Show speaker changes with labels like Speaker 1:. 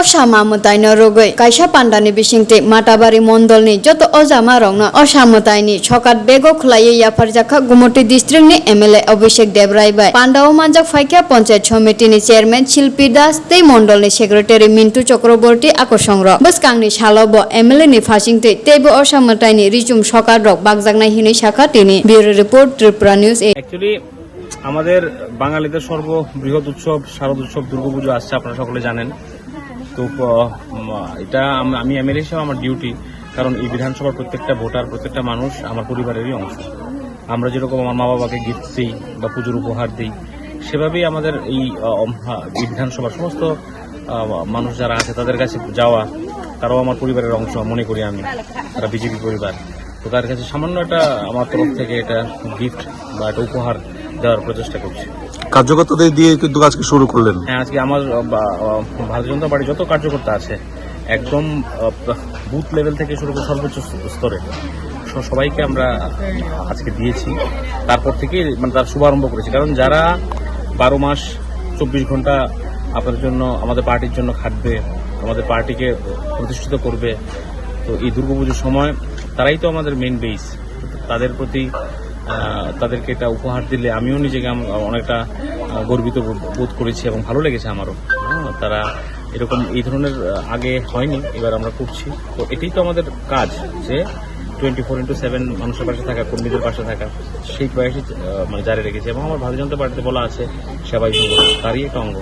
Speaker 1: অসামামতাইন রোগৈ কাইসা পান্ডানি বিসিংতে মাটাবাড়ি মন্ডলনি যত অজামা রংনো অসামতাইনি। সকাত বেগো খোলাই ইয়াফার জাখা গুমটি ডিস্ট্রিক্টনি এমএলএ অভিষেক দেবরাই বাই পান্ডাও মানজাক ফাইকা পঞ্চায়েত সমিতিনি চেয়ারম্যান শিল্পী দাস, তেই মন্ডলনি সেক্রেটারি মিন্টু চক্রবর্তী আকর্ষংর। বসকাংনি সালব এমএলএ নি ফাসিংতে তেইব অসামতাইনি রিচুম সকার রক বাগজাগনাই হিনি শাখা তিনি। Bureau report Tripura news
Speaker 2: actually আমাদের বাঙালিদের সর্ববৃহৎ উৎসব, শারদ উৎসব দুর্গাপুজো আসছে, আপনারা সকলে জানেন। তো এটা আমি এমএলএ হিসেবে আমার ডিউটি কারণ এই বিধানসভার প্রত্যেকটা ভোটার, প্রত্যেকটা মানুষ আমার পরিবারেরই অংশ। আমরা যেরকম আমার মা বাবাকে গিফট দিই বা পুজোর উপহার দিই, সেভাবেই আমাদের এই বিধানসভার সমস্ত মানুষ যারা আছে তাদের কাছে যাওয়া, তারাও আমার পরিবারের অংশ, মনে করি আমি। তারা বিজেপি পরিবার। তো তার কাছে সামান্য একটা আমার তরফ থেকে এটা গিফট বা একটা উপহার দেওয়ার প্রচেষ্টা করছি।
Speaker 3: কার্যকর্তাদের দিয়ে কিন্তু আজকে শুরু করলেন।
Speaker 2: হ্যাঁ আজকে আমার ভারতীয় জনতা পার্টি যত কার্যকর্তা আছে, একদম বুথ লেভেল থেকে শুরু করে সর্বোচ্চ স্তরে সবাইকে আমরা আজকে দিয়েছি। তারপর থেকে মানে তার শুভারম্ভ করেছি। কারণ যারা বারো মাস, চব্বিশ ঘণ্টা আপনার জন্য, আমাদের পার্টির জন্য খাটবে, আমাদের পার্টিকে প্রতিষ্ঠিত করবে, তো এই দুর্গাপুজোর সময় তারাই তো আমাদের মেন বেস তাদের প্রতি তাদেরকে এটা উপহার দিলে আমিও নিজেকে অনেকটা গর্বিত বোধ- করেছি এবং ভালো লেগেছে আমারও। তারা এরকম এই ধরনের আগে হয়নি, এবার আমরা করছি। তো এটাই তো আমাদের কাজ, যে টোয়েন্টি ফোর ইন্টু সেভেন মানুষের পাশে থাকা, কর্মীদের পাশে থাকা, সেই প্রয়াসই মানে জারি রেখেছে এবং আমার ভারতীয় জনতা পার্টিতে বলা আছে, সেবাই তারই একটা অঙ্গ।